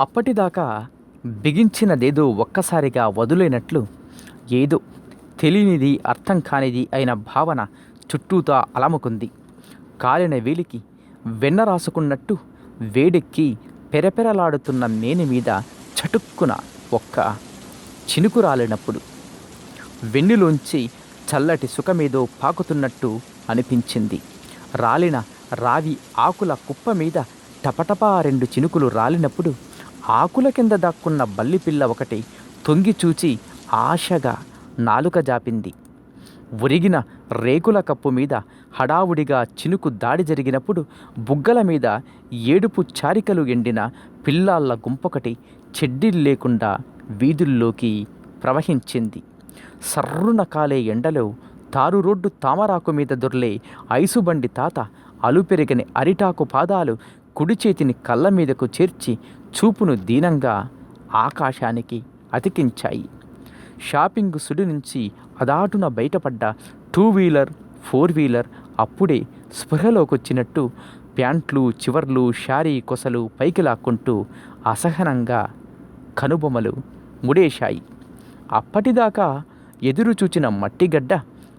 అప్పటిదాకా బిగించినదేదో ఒక్కసారిగా వదులైనట్లు ఏదో తెలియనిది అర్థం కానిది అయిన భావన చుట్టూతా అలముకుంది. కాలిన వేలికి వెన్న రాసుకున్నట్టు వేడెక్కి పెరపెరలాడుతున్న మేని మీద చటుక్కున ఒక్క చినుకు రాలినప్పుడు వెన్నులోంచి చల్లటి సుఖమేదో పాకుతున్నట్టు అనిపించింది. రాలిన రావి ఆకుల కుప్ప మీద టపటపా రెండు చినుకులు రాలినప్పుడు ఆకుల కింద దాక్కున్న బల్లిపిల్ల ఒకటి తొంగి చూచి ఆశగా నాలుక జాపింది. ఒరిగిన రేకుల కప్పు మీద హడావుడిగా చినుకు దాడి జరిగినప్పుడు బుగ్గల మీద ఏడుపు చారికలు ఎండిన పిల్లాళ్ళ గుంపొకటి చెడ్డీలు లేకుండా వీధుల్లోకి ప్రవహించింది. సర్రున కాలే ఎండలో తారు రోడ్డు తామరాకు మీద దొర్లే ఐసుబండి తాత అలుపెరగని అరిటాకు పాదాలు కుడి చేతిని కళ్ళ మీదకు చేర్చి చూపును దీనంగా ఆకాశానికి అతికించాయి. షాపింగ్ సుడి నుంచి అదాటున బయటపడ్డ టూ వీలర్ ఫోర్ వీలర్ అప్పుడే స్పృహలోకొచ్చినట్టు ప్యాంట్లు చివర్లు శారీ కొసలు పైకి లాక్కుంటూ అసహనంగా కనుబొమలు ముడేశాయి. అప్పటిదాకా ఎదురు చూచిన మట్టిగడ్డ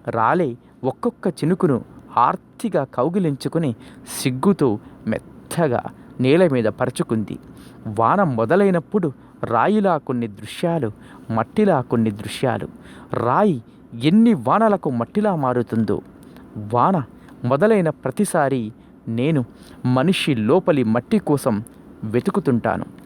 రాలే ఒక్కొక్క చినుకును ఆర్తిగా కౌగిలించుకుని సిగ్గుతో మెత్తగా నేల మీద పరుచుకుంది. వాన మొదలైనప్పుడు రాయిలా కొన్ని దృశ్యాలు మట్టిలా కొన్ని దృశ్యాలు. రాయి ఎన్ని వానలకు మట్టిలా మారుతుందో. వాన మొదలైన ప్రతిసారి నేను మనిషి లోపలి మట్టి కోసం వెతుకుతుంటాను.